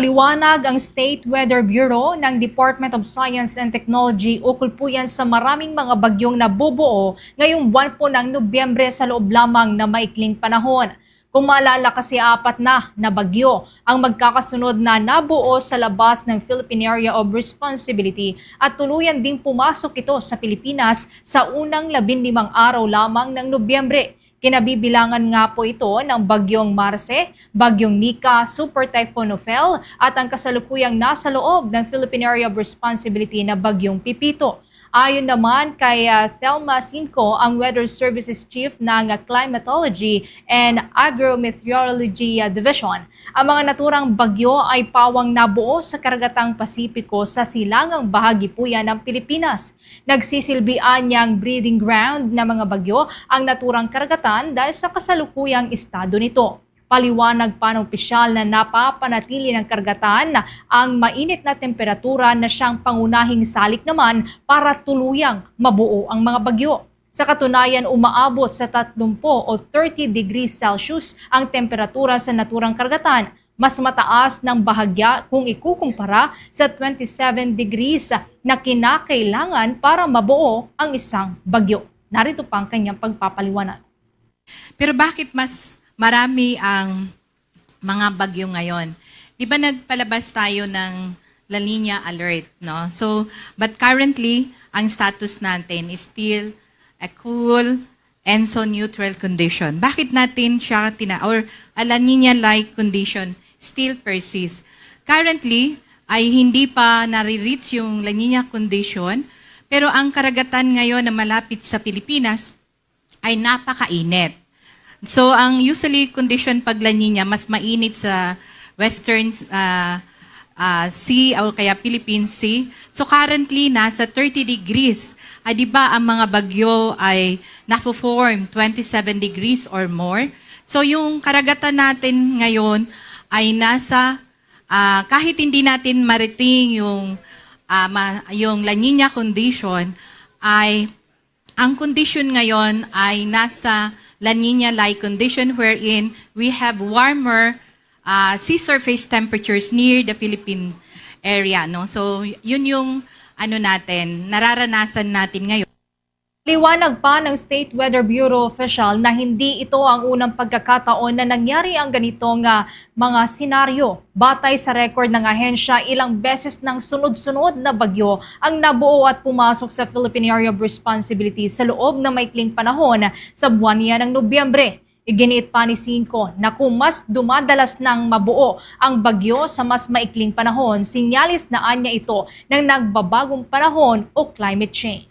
Nagpaliwanag ang State Weather Bureau ng Department of Science and Technology ukol po yan sa maraming mga bagyong nabubuo ngayong buwan po ng Nobyembre sa loob lamang na maikling panahon. Kung maalala kasi apat na na bagyo ang magkakasunod na nabuo sa labas ng Philippine Area of Responsibility at tuluyan ding pumasok ito sa Pilipinas sa unang labinlimang araw lamang ng Nobyembre. Kinabibilangan nga po ito ng Bagyong Marce, Bagyong Nika, Super Typhoon Ophel at ang kasalukuyang nasa loob ng Philippine Area of Responsibility na Bagyong Pipito. Ayon naman kay uh, Thelma Cinco, ang Weather Services Chief ng uh, Climatology and Agrometeorology uh, Division, ang mga naturang bagyo ay pawang nabuo sa karagatang Pasipiko sa silangang bahagi po yan ng Pilipinas. Nagsisilbian niyang breeding ground ng mga bagyo ang naturang karagatan dahil sa kasalukuyang estado nito. Paliwanag pa ng opisyal na napapanatili ng karagatan na ang mainit na temperatura na siyang pangunahing salik naman para tuluyang mabuo ang mga bagyo. Sa katunayan, umaabot sa 30 o 30 degrees Celsius ang temperatura sa naturang karagatan, mas mataas ng bahagya kung ikukumpara sa 27 degrees na kinakailangan para mabuo ang isang bagyo. Narito pa ang kanyang pagpapaliwanag. Pero bakit mas marami ang mga bagyo ngayon? Di ba nagpalabas tayo ng La Nina alert, no? So, but currently, ang status natin is still a cool and so neutral condition. Bakit natin siya tina or a La Nina-like condition still persists? Currently, ay hindi pa nare-reach yung La Nina condition, pero ang karagatan ngayon na malapit sa Pilipinas ay napakainit. So, ang usually condition pag La Nina, mas mainit sa western uh, uh, sea o kaya Philippine Sea. So, currently, nasa 30 degrees. Ah, di ba ang mga bagyo ay nafo-form 27 degrees or more? So, yung karagatan natin ngayon ay nasa, ah, kahit hindi natin mariting yung, ah, ma- yung La Nina condition, ay ang condition ngayon ay nasa La Nina-like condition wherein we have warmer uh, sea surface temperatures near the Philippine area. No? So, yun yung ano natin, nararanasan natin ngayon. Liwanag pa ng State Weather Bureau official na hindi ito ang unang pagkakataon na nangyari ang ganitong ah, mga senaryo. Batay sa record ng ahensya, ilang beses ng sunod-sunod na bagyo ang nabuo at pumasok sa Philippine Area of Responsibility sa loob ng maikling panahon sa buwan niya ng Nobyembre. Iginiit pa ni Cinco na kung mas dumadalas ng mabuo ang bagyo sa mas maikling panahon, sinyalis na anya ito ng nagbabagong panahon o climate change.